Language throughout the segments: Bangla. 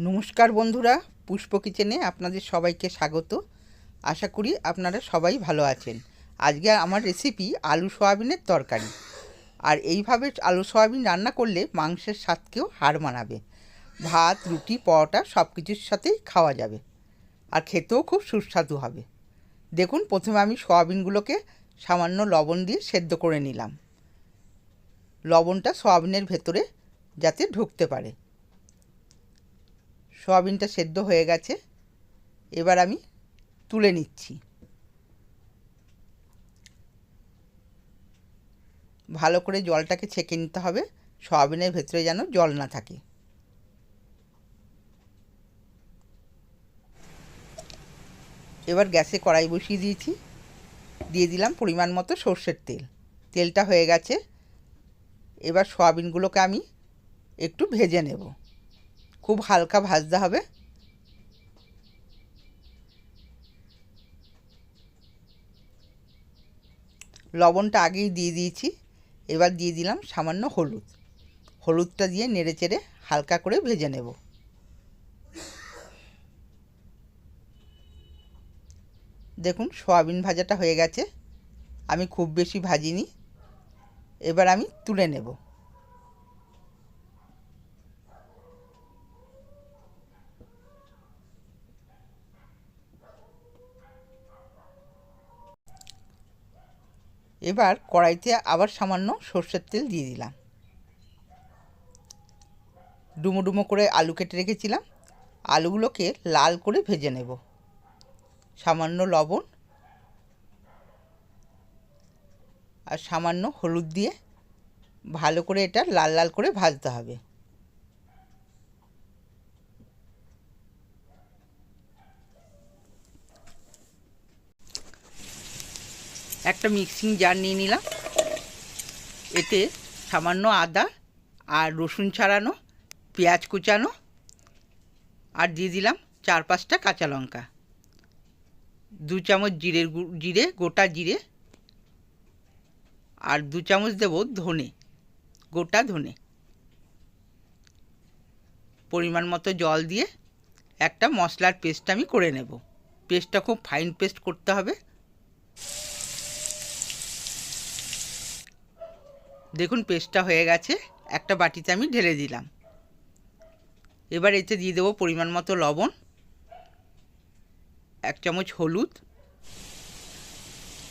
নমস্কার বন্ধুরা, পুষ্প কিচেনে আপনাদের সবাইকে স্বাগত। আশা করি আপনারা সবাই ভালো আছেন। আজকে আমার রেসিপি আলু সয়াবিনের তরকারি। আর এইভাবে আলু সয়াবিন রান্না করলে মাংসের স্বাদকেও হার মানাবে। ভাত, রুটি, পরোটা সব কিছুর সাথেই খাওয়া যাবে। আর খেতেও খুব সুস্বাদু হবে। দেখুন, প্রথমে আমি সয়াবিনগুলোকে সামান্য লবণ দিয়ে সেদ্ধ করে নিলাম। লবণটা সয়াবিনের ভেতরে যাতে ঢুকতে পারে। সয়াবিনটা সেদ্ধ হয়ে গেছে। এবার আমি তুলে নিচ্ছি। ভালো করে জলটাকে ছেঁকে নিতে হবে, সয়াবিনের ভেতরে যেন জল না থাকে। এবার গ্যাসে কড়াই বসিয়ে দিয়েছি। দিয়ে দিলাম পরিমাণ মতো সর্ষের তেল। তেলটা হয়ে গেছে। এবার সয়াবিনগুলোকে আমি একটু ভেজে নেব। খুব হালকা ভাজতে হবে। লবণটা আগেই দিয়ে দিয়েছি, এবার দিয়ে দিলাম সামান্য হলুদ। হলুদটা দিয়ে নেড়ে চেড়ে হালকা করে ভেজে নেব। দেখুন, সয়াবিন ভাজাটা হয়ে গেছে। আমি খুব বেশি ভাজিনি। এবার আমি তুলে নেব। এবার কড়াইতে আবার সামান্য সর্ষের তেল দিয়ে দিলাম। ডুমো ডুমো করে আলু কেটে রেখেছিলাম। আলুগুলোকে লাল করে ভেজে নেব। সামান্য লবণ আর সামান্য হলুদ দিয়ে ভালো করে এটা লাল লাল করে ভাজতে হবে। একটা মিক্সিং জার নিয়ে নিলাম। এতে সামান্য আদা আর রসুন ছাড়ানো, পেঁয়াজ কুচানো আর দিয়ে দিলাম চার পাঁচটা কাঁচা লঙ্কা। দু চামচ জিরের জিরে, গোটা জিরে আর দু চামচ দেব ধনে, গোটা ধনে। পরিমাণ মতো জল দিয়ে একটা মশলার পেস্ট আমি করে নেব। পেস্টটা খুব ফাইন পেস্ট করতে হবে। দেখুন পেস্টটা হয়ে গেছে। একটা বাটিতে আমি ঢেলে দিলাম। এবার এতে দিয়ে দেবো পরিমাণ মতো লবণ, এক চামচ হলুদ,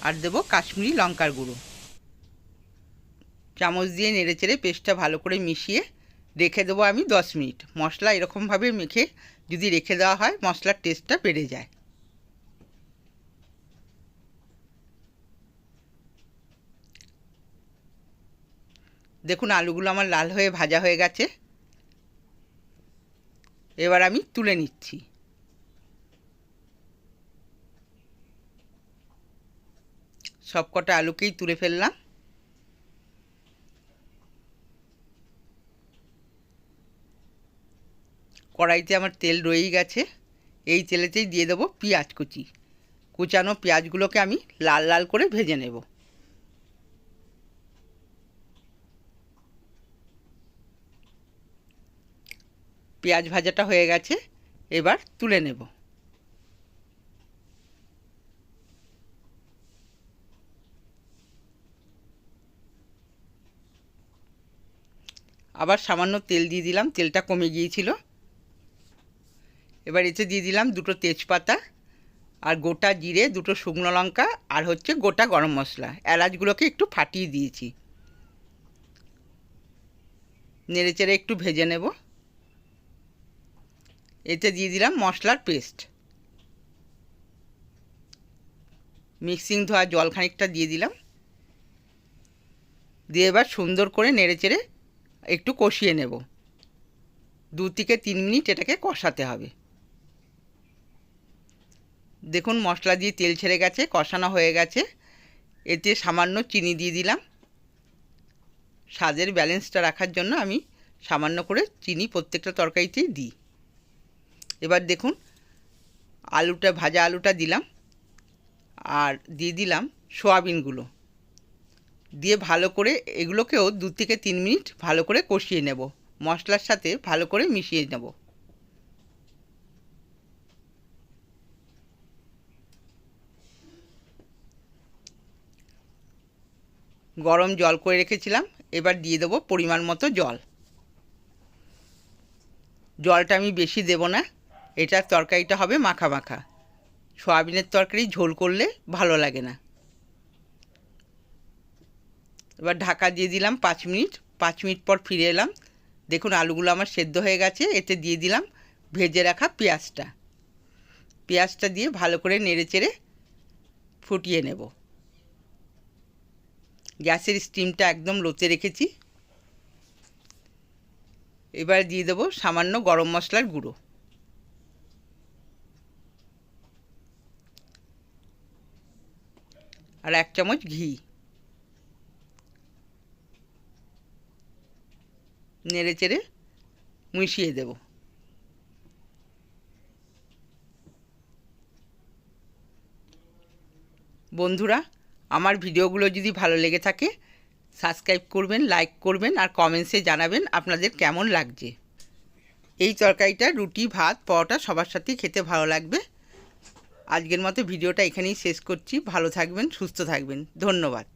আর দেবো কাশ্মীরি লঙ্কার গুঁড়ো। চামচ দিয়ে নেড়ে চেড়ে পেস্টটা ভালো করে মিশিয়ে রেখে দেবো আমি দশ মিনিট। মশলা এরকমভাবে মেখে যদি রেখে দেওয়া হয়, মশলার টেস্টটা বেড়ে যায়। দেখুন, আলুগুলো আমার লাল হয়ে ভাজা হয়ে গেছে। এবার আমি তুলে নিচ্ছি। সব কটা আলুকেই তুলে ফেললাম। কড়াইতে আমার তেল রয়েই গেছে। এই তেলেতেই দিয়ে দেবো পেঁয়াজ কুচি। কুচানো পেঁয়াজগুলোকে আমি লাল লাল করে ভেজে নেব। পেঁয়াজ ভাজাটা হয়ে গেছে, এবার তুলে নেব। আবার সামান্য তেল দিয়ে দিলাম, তেলটা কমে গিয়েছিল। এবার এতে দিয়ে দিলাম দুটো তেজপাতা আর গোটা জিরে, দুটো শুকনো লঙ্কা আর হচ্ছে গোটা গরম মশলা। এলাচগুলোকে একটু ফাটিয়ে দিয়েছি। নেড়ে চেড়ে একটু ভেজে নেব। এতে দিয়ে দিলাম মশলার পেস্ট। মিক্সিং ধোয়া জল খানিকটা দিয়ে দিলাম। দিয়ে এবার সুন্দর করে নেড়ে চেড়ে একটু কষিয়ে নেব। দু থেকে তিন মিনিট এটাকে কষাতে হবে। দেখুন মশলা দিয়ে তেল ছেড়ে গেছে, কষানো হয়ে গেছে। এতে সামান্য চিনি দিয়ে দিলাম। স্বাদের ব্যালেন্সটা রাখার জন্য আমি সামান্য করে চিনি প্রত্যেকটা তরকারিতেই দিই। এবার দেখুন, আলুটা, ভাজা আলুটা দিলাম আর দিয়ে দিলাম সোয়াবিনগুলো। দিয়ে ভালো করে এগুলোকেও দু থেকে তিন মিনিট ভালো করে কষিয়ে নেব। মশলার সাথে ভালো করে মিশিয়ে নেব। গরম জল করে রেখেছিলাম, এবার দিয়ে দেবো পরিমাণ মতো জল। জলটা আমি বেশি দেব না। এটার তরকারিটা হবে মাখা মাখা। সয়াবিনের তরকারি ঝোল করলে ভালো লাগে না। এবার ঢাকা দিয়ে দিলাম পাঁচ মিনিট। পাঁচ মিনিট পর ফিরে এলাম। দেখুন আলুগুলো আমার সেদ্ধ হয়ে গেছে। এতে দিয়ে দিলাম ভেজে রাখা পেঁয়াজটা। পেঁয়াজটা দিয়ে ভালো করে নেড়ে চেড়ে ফুটিয়ে নেব। গ্যাসের স্টিমটা একদম লোতে রেখেছি। এবার দিয়ে দেবো সামান্য গরম মশলার গুঁড়ো। আর এক চামচ ঘি। নেড়ে চেড়ে মিশিয়ে দেব। বন্ধুরা, আমার ভিডিওগুলো যদি ভালো লেগে থাকে, সাবস্ক্রাইব করবেন, লাইক করবেন আর কমেন্টসে জানাবেন আপনাদের কেমন লাগছে। এই তরকারিটা, রুটি, ভাত, পরোটা সবার সাথেই খেতে ভালো লাগবে। আজকের মতো ভিডিওটা এখানেই শেষ করছি। ভালো থাকবেন সুস্থ থাকবেন। ধন্যবাদ।